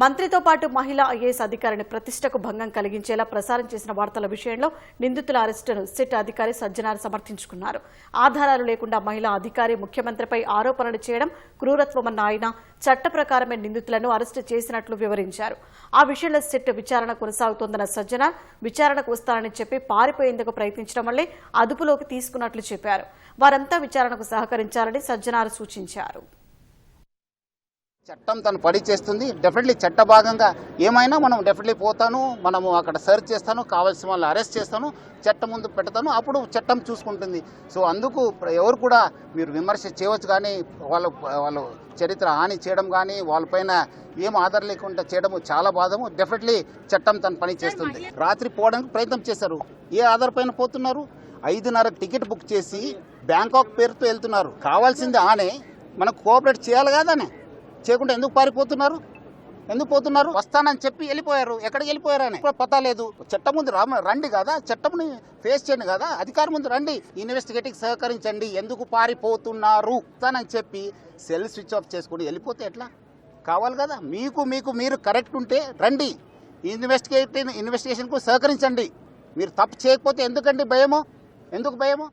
మంత్రితో పాటు మహిళా ఐఏఎస్ అధికారిని ప్రతిష్టకు భంగం కలిగించేలా ప్రసారం చేసిన వార్తల విషయంలో నిందితుల అరెస్టును సిట్ అధికారి సజ్జనార్ సమర్థించుకున్నారు. ఆధారాలు లేకుండా మహిళా అధికారి ముఖ్యమంత్రిపై ఆరోపణలు చేయడం క్రూరత్వమన్న ఆయన చట్ట ప్రకారమే నిందితులను అరెస్టు చేసినట్లు వివరించారు. ఆ విషయంలో సిట్ విచారణ కొనసాగుతోందన్న సజ్జనార్ విచారణకు వస్తానని చెప్పి పారిపోయేందుకు ప్రయత్నించడం వల్లే అదుపులోకి తీసుకున్నట్లు చెప్పారు. వారంతా విచారణకు సహకరించాలని సజ్జనార్ సూచించారు. చట్టం తను పడి చేస్తుంది. డెఫినెట్లీ చట్ట భాగంగా ఏమైనా మనం డెఫినెట్లీ పోతాను మనము అక్కడ సెర్చ్ చేస్తాను కావాల్సిన వాళ్ళని అరెస్ట్ చేస్తాను చట్టం ముందు పెడతాను అప్పుడు చట్టం చూసుకుంటుంది. సో అందుకు ఎవరు కూడా మీరు విమర్శ చేయవచ్చు కానీ వాళ్ళ వాళ్ళు చరిత్ర హాని చేయడం కానీ వాళ్ళపైన ఏం ఆధార లేకుండా చేయడం చాలా బాధము. డెఫినెట్లీ చట్టం తన పని చేస్తుంది. రాత్రి పోవడానికి ప్రయత్నం చేశారు. ఏ ఆధార్ పైన పోతున్నారు? ఐదున్నర టికెట్ బుక్ చేసి బ్యాంకాక్ పేరుతో వెళ్తున్నారు. కావాల్సింది ఆనే. మనకు కోఆపరేట్ చేయాలి కాదనే. చేయకుండా ఎందుకు పారిపోతున్నారు? ఎందుకు పోతున్నారు? వస్తానని చెప్పి వెళ్ళిపోయారు. ఎక్కడికి వెళ్ళిపోయారని? ఇప్పుడు పతా లేదు. చట్టం ముందు రా రండి కదా. చట్టంని ఫేస్ చేయండి కదా. అధికారం ముందు రండి. ఇన్వెస్టిగేటింగ్ సహకరించండి. ఎందుకు పారిపోతున్నారు? వస్తానని చెప్పి సెల్ స్విచ్ ఆఫ్ చేసుకుని వెళ్ళిపోతే ఎట్లా? కావాలి కదా. మీకు మీకు మీరు కరెక్ట్ ఉంటే రండి. ఇన్వెస్టిగేటింగ్ ఇన్వెస్టిగేషన్కు సహకరించండి. మీరు తప్పు చేయకపోతే ఎందుకండి భయము? ఎందుకు భయము?